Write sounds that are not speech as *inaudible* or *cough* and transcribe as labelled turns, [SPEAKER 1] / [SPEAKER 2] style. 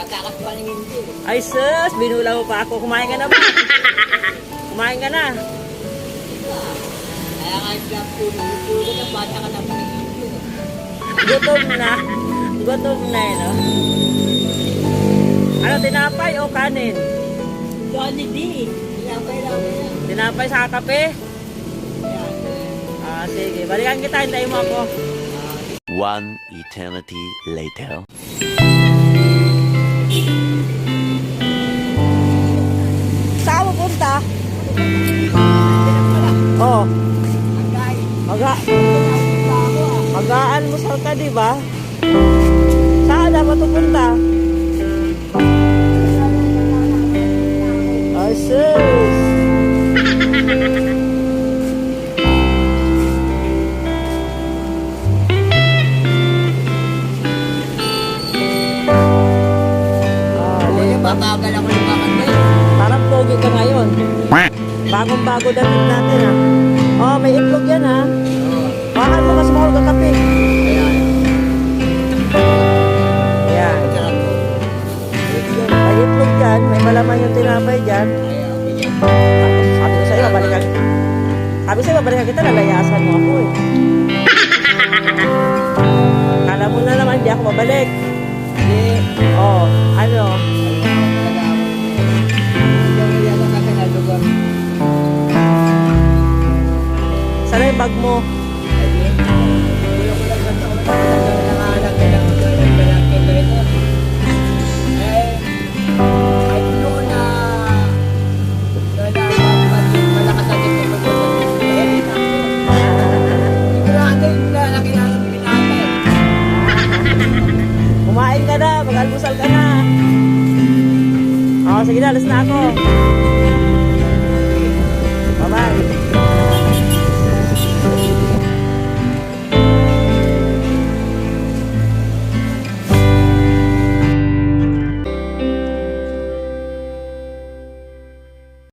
[SPEAKER 1] Patakas pa ng hindi.
[SPEAKER 2] Ay sus, binula mo pa ako. Kumain ka na ba? *laughs* Kumain ka na.
[SPEAKER 1] Kaya nga yung club ko, nagtulog ng bata ka na pa ng hindi.
[SPEAKER 2] Gutom na. Gutom na eh, no? Ano, tinapay o kanin?
[SPEAKER 1] Johnny D. Pinapay lang.
[SPEAKER 2] Tinapay sa kape? Ah, sige. Balikan kita, hintayin mo ako.
[SPEAKER 3] One eternity later.
[SPEAKER 2] Saan mo punta? Oh,
[SPEAKER 1] Ang guys,
[SPEAKER 2] maga
[SPEAKER 1] pa ako ah.
[SPEAKER 2] mag-aalmusal ka, di ba? Saan dapat pupunta?
[SPEAKER 1] Babagal ako ng guys.
[SPEAKER 2] Parang pogi ka ngayon. Bagong-bago damit natin, ha? Oh, may itlog yan, ha? Bakit mo kasi mahal kakape?
[SPEAKER 1] Ayan.
[SPEAKER 2] Ayan.
[SPEAKER 1] Ko.
[SPEAKER 2] May itlog dyan, may malaman yung tinapay dyan.
[SPEAKER 1] Ayan.
[SPEAKER 2] Tapos sabi ko sa'yo, babalikan. Sabi sa'yo, babalikan kita, lalayasan mo ako eh. Kala mo na naman, di ako babalik.
[SPEAKER 1] Hindi.
[SPEAKER 2] Oh, ano? Sana yung bag mo? Kumain ka na, mag-almusal ka na. Oh, sige na, alas na ako.